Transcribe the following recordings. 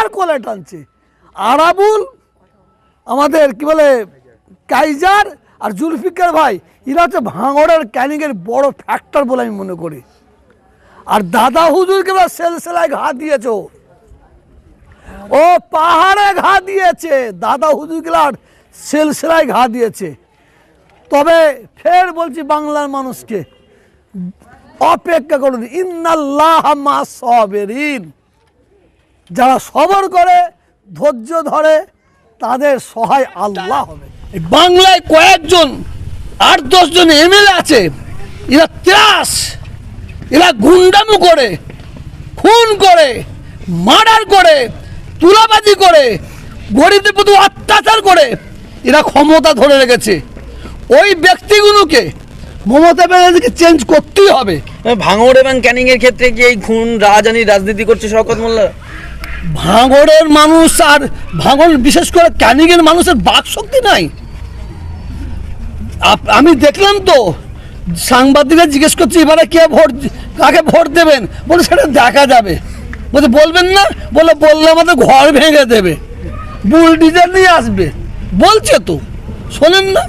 কার কোলে টানছে? আরাবুল, আমাদের কি বলে, কাইজার আর জুলফিকার ভাই, এরা হচ্ছে ভাঙড়ের ক্যানিংয়ের বড় ফ্যাক্টর বলে আমি মনে করি। আর দাদা হুজুরকে এবার সেলসেলায় ঘা দিয়েছ। ও পাহাড়ে ঘা দিয়েছে। দাদা হুজুর গেলার সেলসেলায় ঘা দিয়েছে। তবে ফের বলছি বাংলার মানুষকে, অপেক্ষা করুন। ইন্নাল্লাহ মা সবেরিন। যারা সবর করে ধৈর্য ধরে তাদের সহায় আল্লাহ হবে। বাংলায় কয়েকজন আট দশজন এমএলএ আছে এরা ত্রাস এরা গুন্ডামু করে খুন করে মার্ডার করে তুলাবাজি করে গরিবদের প্রতি অত্যাচার করে এরা ক্ষমতা ধরে রেখেছে। ওই ব্যক্তিগুলোকে মমতা ব্যানার্জিকে চেঞ্জ করতেই হবে। ভাঙড় এবং ক্যানিং এর ক্ষেত্রে কি এই খুন রাজধানী রাজনীতি করছে শওকত মোল্লা ভাঙড়ের মানুষ আর ভাঙড় বিশেষ করে ক্যানিংয়ের মানুষের বাক শক্তি নাই। আপ- আমি দেখলাম তো সাংবাদিকরা জিজ্ঞেস করছে এবারে কে ভোট কাকে ভোট দেবেন? বলে সেটা দেখা যাবে। বলছে বলবেন না? বলে বললে আমাদের ঘর ভেঙে দেবে। বুলডিজার নিয়ে আসবে। বলছে তো। শোনেন না?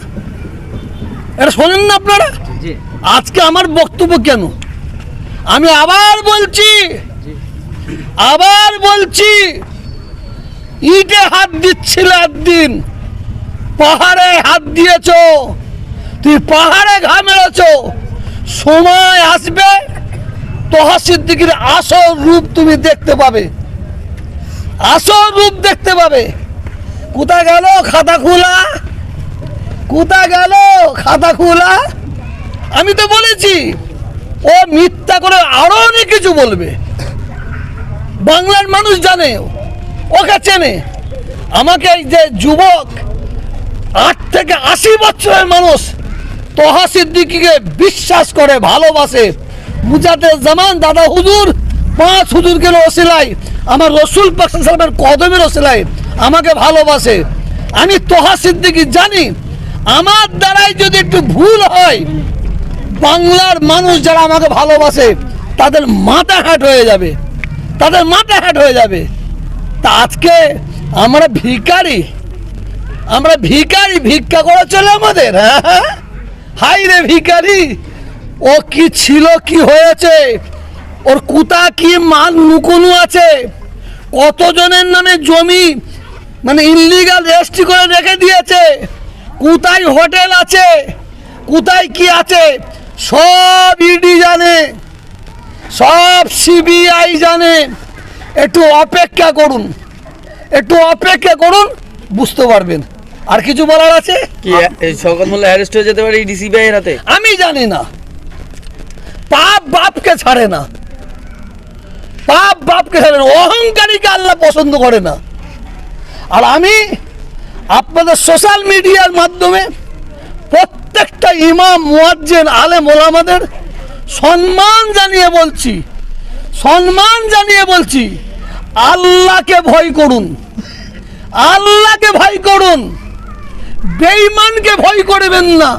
এটা শোনেন না আপনারা? আজকে আমার বক্তব্য কেন? আমি আবার বলছি আবার বলছি, ইটে হাত দিচ্ছিল একদিন, পাহাড়ে হাত দিয়েছ, তুই পাহাড়ে ঘা মেরেছ, সময় আসবে তোহা সিদ্দিকির আসল রূপ তুমি দেখতে পাবে। আসল রূপ দেখতে পাবে। কোথায় গেল খাতা খোলা? কোথায় গেল খাতা খোলা? আমি তো বলেছি, ও মিথ্যা করে আরও অনেক কিছু বলবে। বাংলার মানুষ জানে, ওকে চেনে। আমাকে এই যে যুবক, আট থেকে আশি বছরের মানুষ তোহা সিদ্দিকিকে বিশ্বাস করে, ভালোবাসে। মুজাতে জামান, দাদা হুজুর, পাঁচ হুজুরকে ওসিলাই আমার রসুল পাকসালামের কদমের ওসিলাই আমাকে ভালোবাসে। আমি তোহা সিদ্দিকি জানি, আমার দ্বারাই যদি একটু ভুল হয়, বাংলার মানুষ যারা আমাকে ভালোবাসে, তাদের মাথা হ্যাট হয়ে যাবে। তাদের মাথা হ্যাট হয়ে যাবে। তা আজকে আমরা ভিখারি আমরা ভিখারি ভিক্ষা করে চলে আমাদের হ্যাঁ? হাই রে ভিখারি, ও কি ছিল, কি হয়েছে? ওর কুতা কি মান লুকোনো আছে? কতজনের নামে জমি মানে ইনলিগাল রেজিস্ট্রি করে রেখে দিয়েছে? কোথায় হোটেল আছে? কোথায় কি আছে? সব ইডি জানে। সব সিবিআই জানে। একটু অপেক্ষা করুন। একটু অপেক্ষা করুন বুঝতে পারবেন। আর কিছু বলার আছে? কি এই শওকত মোল্লা অ্যারেস্ট হয়ে যেতে পারে ডিসিবিআই এর হাতে? আমি জানি না। পাপ বাপকে ছাড়ে না। পাপ বাপকে ছাড়ে না। অহংকারীকে আল্লাহ পছন্দ করে না। আর আমি আপনাদের সোশ্যাল মিডিয়ার মাধ্যমে প্রত্যেকটা ইমাম মুয়াজ্জেন আলেম ওলামাদের সম্মান জানিয়ে বলছি, সম্মান জানিয়ে বলছি, আল্লাহকে ভয় করুন, আল্লাহকে ভয় করুন, বেঈমানকে ভয় করবেন না,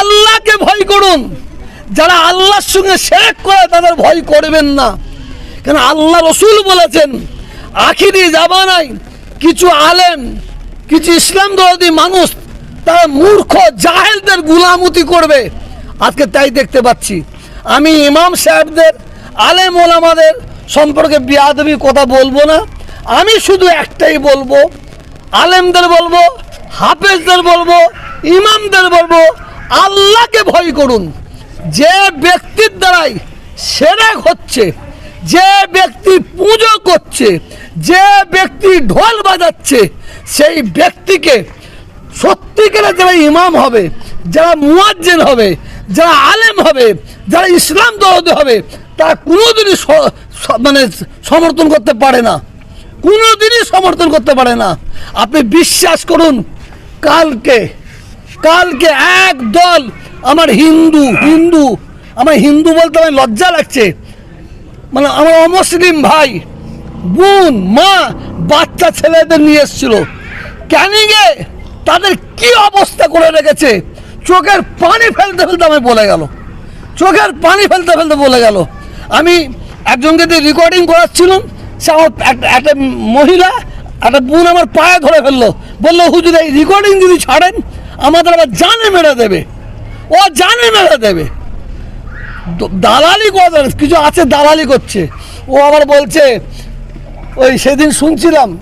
আল্লাহকে ভয় করুন। যারা আল্লাহর সঙ্গে শেখ করে, তাদের ভয় করবেন না। কেন আল্লাহ রসুল বলেছেন, আখিরি জামানায় কিছু আলেম, কিছু ইসলাম দরদি মানুষ, তারা মূর্খ জাহেলদের গুলামতি করবে। আজকে তাই দেখতে পাচ্ছি। আমি ইমাম সাহেবদের, আলেম ওলামাদের সম্পর্কে বিয়াদবি কথা বলব না। আমি শুধু একটাই বলব, আলেমদের বলব, হাফেজদের বলব, ইমামদের বলব, আল্লাহকে ভয় করুন। যে ব্যক্তির দ্বারাই সেরেক হচ্ছে, যে ব্যক্তি পুজো করছে, যে ব্যক্তি ঢোল বাজাচ্ছে, সেই ব্যক্তিকে সত্যিকারে যারা ইমাম হবে, যারা মুয়াজ্জেন হবে যারা আলেম হবে, যারা ইসলাম দরদে হবে, তারা কোনোদিনই মানে সমর্থন করতে পারে না। কোনোদিনই সমর্থন করতে পারে না। আপনি বিশ্বাস করুন, কালকে কালকে এক দল আমার হিন্দু হিন্দু, আমার হিন্দু বলতে আমার লজ্জা লাগছে। মানে আমার অমুসলিম ভাই, বোন, মা, বাচ্চা ছেলেদের নিয়ে এসেছিল। ক্যানিংয়ে তাদের কি অবস্থা করে রেখেছে? চোখের পানি ফেলতে ফেলতে আমি বলে গেল। চোখের পানি ফেলতে ফেলতে বলে গেল। আমি একজনকে দিয়ে রেকর্ডিং করাচ্ছিলাম, সে আমার একটা- মহিলা, একটা বোন আমার পায়ে ধরে ফেলল। বলল, হুজুর, এই রেকর্ডিং যদি ছাড়েন, আমাদের আবার জানে মেরে দেবে। ও জানে মেরে দেবে। দালালি করে কিছু আছে দালালি করছে। ও আবার বলছে, ওই সেদিন শুনছিলাম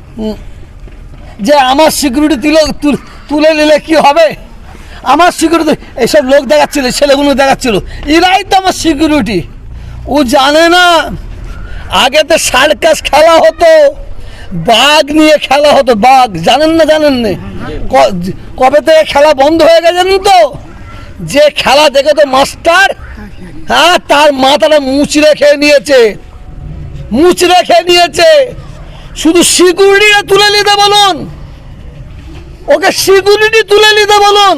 যে আমার সিকিউরিটি তুল- তুলে নিলে কি হবে? আমার সিকিউরিটি এইসব লোক দেখাচ্ছিল, ছেলেগুলো দেখাচ্ছিল। এরাই তো আমার সিকিউরিটি ও জানে না, আগে তো সার্কাস খেলা হতো, বাঘ নিয়ে খেলা হতো, বাঘ। জানেন না জানেন না? কবে থেকে খেলা বন্ধ হয়ে গেছে জানেন তো? যে খেলা দেখে তো মাস্টার হ্যাঁ তার মাথাটা মুচড়ে খেয়ে নিয়েছে। মুচড়ে খেয়ে নিয়েছে। শুধু সিকিউরিটিটা তুলে নিতে বলুন। ওকে সিকিউরিটি তুলে নিতে বলুন।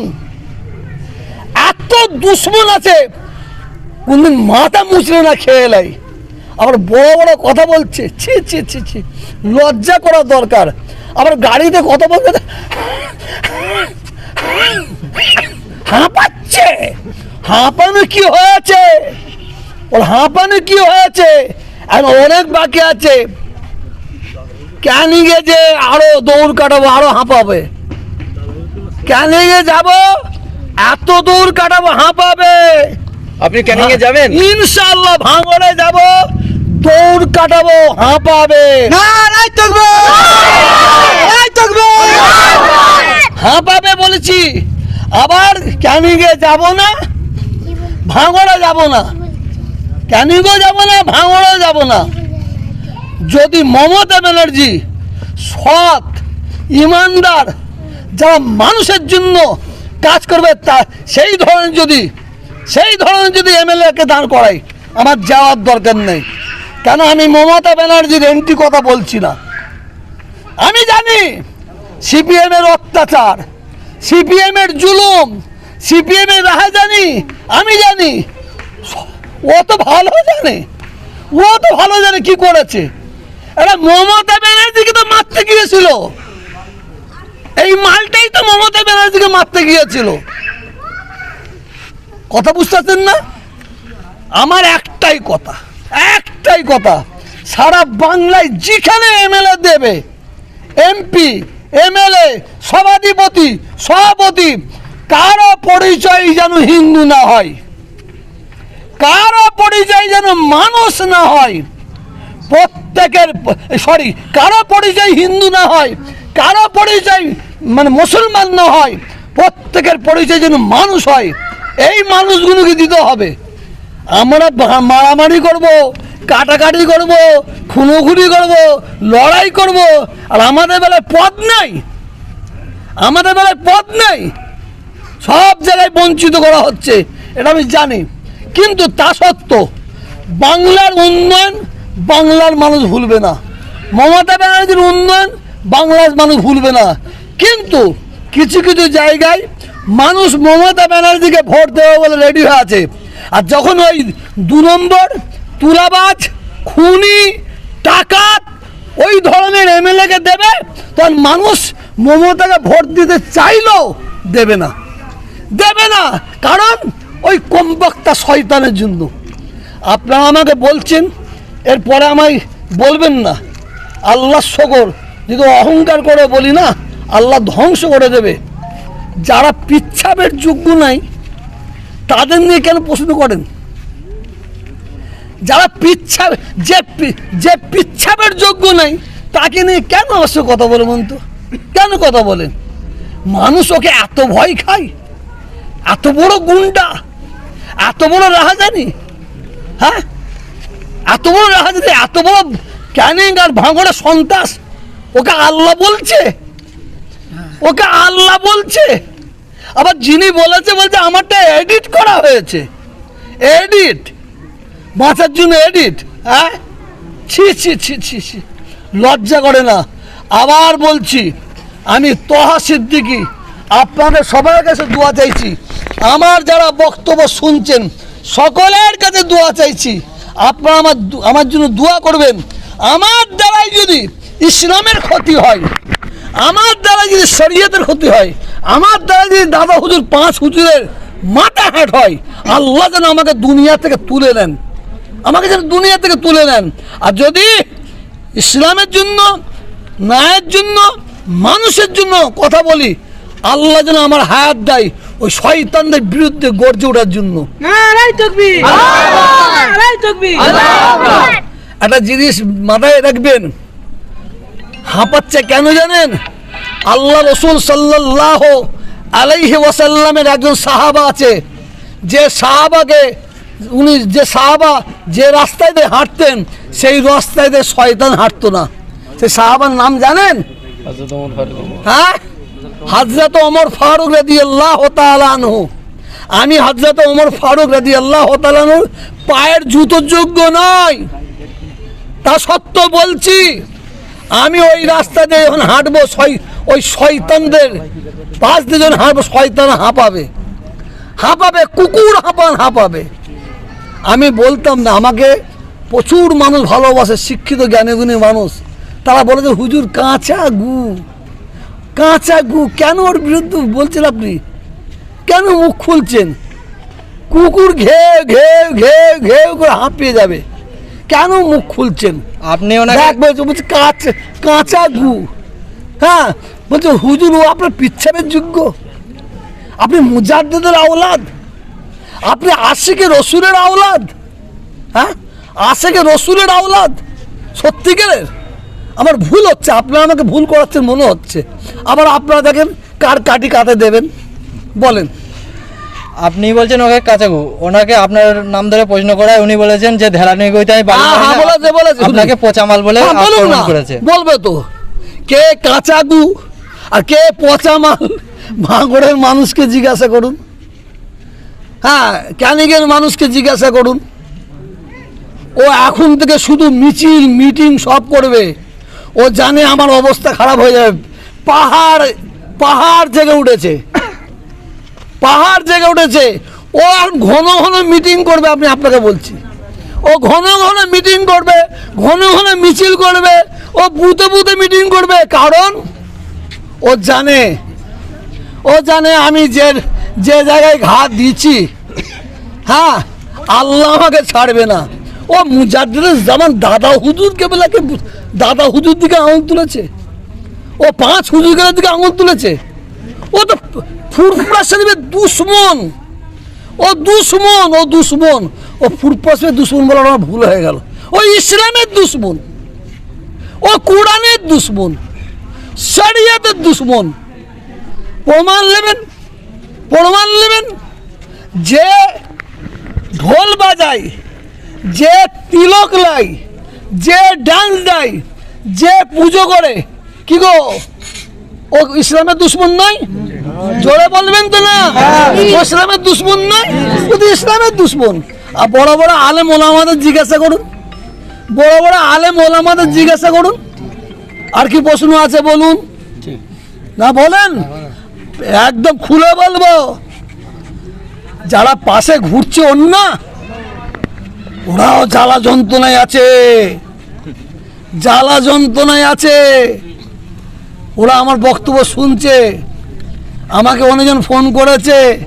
এত দুশ্মন আছে। কোনদিন মাথা মুচড়ে না খেয়ে এলাই আবার বড় বড় কথা বলছে, ছি ছি ছি ছি। লজ্জা করা দরকার। আবার গাড়িতে কথা বলতে হাঁপাচ্ছে। হাঁপানো কি হয়েছে? ওর হাঁপানো কি হয়েছে? এখন অনেক বাকি আছে। ক্যানিংয়ে যে আরও দৌড় কাটাবো, আরও হাঁপাবে? ক্যানিংয়ে যাব? এত দৌড় কাটাবো হাঁপাবে আপনি ক্যানিং এ যাবেন? ইনশাল্লাহ ভাঙড়ে যাব দৌড় কাটাবো হাঁপাবে হাঁপাবে বলেছি। আবার ক্যানিংয়ে যাব না ভাঙড়ে যাব না। ক্যানিংও যাব না ভাঙড়েও যাব না। যদি মমতা ব্যানার্জি সৎ ইমানদার যারা মানুষের জন্য কাজ করবে তা, সেই ধরনের যদি, সেই ধরনের যদি এমএলএকে দাঁড় করাই, আমার যাওয়ার দরকার নেই। কেন আমি মমতা ব্যানার্জির এন্টি কথা বলছি না? আমি জানি সিপিএম এর অত্যাচার সিপিএম এর জুলুম সিপিএম এর রাহাজানি, আমি জানি। ও তো ভালো জানে। ও তো ভালো জানে কি করেছে। এটা মমতা ব্যানার্জিকে তো মারতে গিয়েছিল। এই মালটাই তো মমতা ব্যানার্জিকে মারতে গিয়েছিল। কথা বুঝতে পারছেন না? আমার একটাই কথা একটাই কথা, সারা বাংলায় যেখানে এমএলএ দেবে, এমপি, এমএলএ, সভাধিপতি, সভাপতি, কারও পরিচয় যেন হিন্দু না হয়, কারও পরিচয় যেন মানুষ না হয়, প্রত্যেকের, সরি, কারও পরিচয় হিন্দু না হয়, কারও পরিচয় মানে মুসলমান না হয়, প্রত্যেকের পরিচয় যেন মানুষ হয়, এই মানুষগুলোকে দিতে হবে। আমরা মারামারি করব, কাটাকাটি করব, খুনোখুনি করব, লড়াই করব, আর আমাদের বেলায় পথ নাই। আমাদের বেলায় পথ নেই। সব জায়গায় বঞ্চিত করা হচ্ছে, এটা আমি জানি। কিন্তু তা সত্ত্বেও বাংলার উন্নয়ন বাংলার মানুষ ভুলবে না। মমতা ব্যানার্জির উন্নয়ন বাংলার মানুষ ভুলবে না। কিন্তু কিছু কিছু জায়গায় মানুষ মমতা ব্যানার্জিকে ভোট দেবে বলে রেডি হয়ে আছে। আর যখন ওই দু নম্বর, তুলাবাজ, খুনি টাকা ওই ধরনের এমএলএকে দেবে, তখন মানুষ মমতাকে ভোট দিতে চাইলেও দেবে না। দেবে না, কারণ ওই কমবক্তা শয়তানের জন্য। আপনারা আমাকে বলছেন, এরপরে আমায় বলবেন না। আল্লাহ শকর, যদি অহংকার করে বলি না আল্লাহ ধ্বংস করে দেবে। যারা পিচ্ছাবের যোগ্য নাই, তাদের নিয়ে কেন প্রশ্ন করেন? যারা পিচ্ছা, যে যে পিচ্ছাবের যোগ্য নাই, তাকে নিয়ে কেন অবশ্য কথা বলে তো? কেন কথা বলেন? মানুষ ওকে এত ভয় খায়? এত বড় গুন্ডা? এত বড় রাহাজানি? হ্যাঁ? এত বড় রাহাজানি, এত বড় ক্যানিং আর ভাঙড়ে সন্ত্রাস? ওকে আল্লাহ বলছে? ওকে আল্লাহ বলছে। আবার যিনি বলেছে বলছে, আমারটা এডিট করা হয়েছে। এডিট বাঁচার জন্য এডিট হ্যাঁ? ছি ছি ছি ছি ছি। লজ্জা করে না। আবার বলছি, আমি তহা সিদ্দিকি, আপনাদের সবার কাছে দোয়া চাইছি। আমার যারা বক্তব্য শুনছেন, সকলের কাছে দোয়া চাইছি। আপনারা আমার আমার জন্য দোয়া করবেন। আমার দ্বারাই যদি ইসলামের ক্ষতি হয় আমার দ্বারা যদি শরীয়তের ক্ষতি হয় আমার দ্বারা যদি দাদা হুজুর পাঁচ হুজুরের মাথা হাট হয় আল্লাহ যেন আমাকে দুনিয়া থেকে তুলে নেন আমাকে যেন দুনিয়া থেকে তুলে নেন আর যদি ইসলামের জন্য ন্যায়ের জন্য মানুষের জন্য কথা বলি আল্লাহ যেন আমার হায়াত দেয় ওই শয়তানদের বিরুদ্ধে গর্জে ওঠার জন্য। একটা জিনিস মাথায় রাখবেন হাঁপাচ্ছে কেন জানেন? আল্লাহ রসুল সাল্লাহ আলাইহি ওয়াসাল্লামের একজন সাহাবা আছে। যে সাহাবাকে উনি যে সাহাবা যে রাস্তায় দিয়ে হাঁটতেন সেই রাস্তায় দিয়ে শয়তান হাঁটতো না। সেই সাহাবার নাম জানেন? হ্যাঁ? হাজরত ওমর ফারুক রাদি আল্লাহ তালানহু আমি হাজরত ওমর ফারুক রাদি আল্লাহ তালানহুর পায়ের জুতোর যোগ্য নয় তা সত্ত্বেও বলছি আমি ওই রাস্তা দিয়ে যখন হাঁটবো ওই শয়তানদের পাঁচ যখন হাঁটবো, শয়তান হাঁপাবে। হাঁপাবে, কুকুর হাঁপান, হাঁপাবে। আমি বলতাম না, আমাকে প্রচুর মানুষ ভালোবাসে, শিক্ষিত, জ্ঞানীগুণী মানুষ। তারা বলে যে, হুজুর, কাঁচা গু। কাঁচা গু, কেন ওর বিরুদ্ধে বলছেন আপনি? কেন মুখ খুলছেন? কুকুর ঘেউ ঘেউ ঘেউ ঘেউ করে হাঁপিয়ে যাবে। কেন মুখ খুলছেন? আপনি দেখ বলছে বলছে কাঁচা কাঁচা গু। হ্যাঁ বলছে হুজুর ও আপনার পিচ্ছাবের যোগ্য। আপনি মুজাদ্দেদের আওলাদ। আপনি আশিকে রসুলের আওলাদ। হ্যাঁ আশিকে রসুলের আওলাদ। সত্যিকারের। আমার ভুল হচ্ছে আপনারা আমাকে ভুল করাচ্ছেন মনে হচ্ছে। আবার আপনারা দেখেন কার কাটি কাতে দেবেন। বলেন। আপনি বলছেন ওকে কাচাগু ওনাকে আপনার নাম ধরে প্রশ্ন করায় উনি বলেছেন যে ধেলানি গইতাই বাড়ি হ্যাঁ, হ্যাঁ, বলেছে, বলেছে, আপনাকে শুনি। পচা মাল বলে হ্যাঁ, আক্রমণ করেছে। বলবে তো। কে কাঁচা গু আর কে পচা মাল ভাঙড়ের মানুষকে জিজ্ঞাসা করুন। হ্যাঁ ক্যানিকের মানুষকে জিজ্ঞাসা করুন। ও এখন থেকে শুধু মিছিল মিটিং সব করবে। ও জানে আমার অবস্থা খারাপ হয়ে যাবে। পাহাড় পাহাড় জেগে উঠেছে। পাহাড় জেগে উঠেছে। ও আর ঘন ঘন মিটিং করবে আপনি আপনাকে বলছি। ও ঘন ঘন মিটিং করবে, ঘন ঘন মিছিল করবে, ও বুথে বুথে মিটিং করবে। কারণ ও জানে ও জানে আমি যে যে জায়গায় ঘাত দিচ্ছি হ্যাঁ আল্লাহ আমাকে ছাড়বে না। ও মুজাদ্দিদের জামান দাদা হুজুরকে বেলাকে দাদা হুজুর দিকে আঙুল তুলেছে। ও পাঁচ হুজুরের দিকে আঙুল তুলেছে। ও তো ফুরফুরা শরীফের দুশ্মন। ও দুশ্মন ও দুশ্মন। ও ফুরফুরা শরীফের দুশ্মন বলার আমার ভুল হয়ে গেল। ও ইসলামের দুশ্মন। ও কোরআনের দুশ্মন। শরিয়াতের দুশ্মন। প্রমাণ নেবেন প্রমাণ নেবেন যে ঢোল বাজায়, যে তিলক লাই, যে ডান্স দেয়, যে পুজো করে। কি গো? ও ইসলামের দুশ্মন নয়? জোরে বলবেন তো না? ও ইসলামের দুশ্মন নয় তো ইসলামের দুশ্মন। আর বড় বড় আলেম ওলামাদের জিজ্ঞাসা করুন। বড় বড় আলেম ওলামাদের জিজ্ঞাসা করুন। আর কি প্রশ্ন আছে বলুন? না বলেন। একদম খুলে বলব। যারা পাশে ঘুরছে অন্য ওরাও জ্বালা যন্ত্রণায় আছে। জ্বালা যন্ত্রণায় আছে। ওরা আমার বক্তব্য শুনছে। আমাকে অনেকজন ফোন করেছে।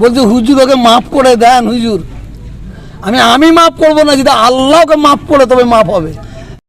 বলছে, হুজুর, ওকে মাফ করে দেন, হুজুর। আমি আমি মাফ করব না, যদি আল্লাহকে মাফ করে, তবে মাফ হবে।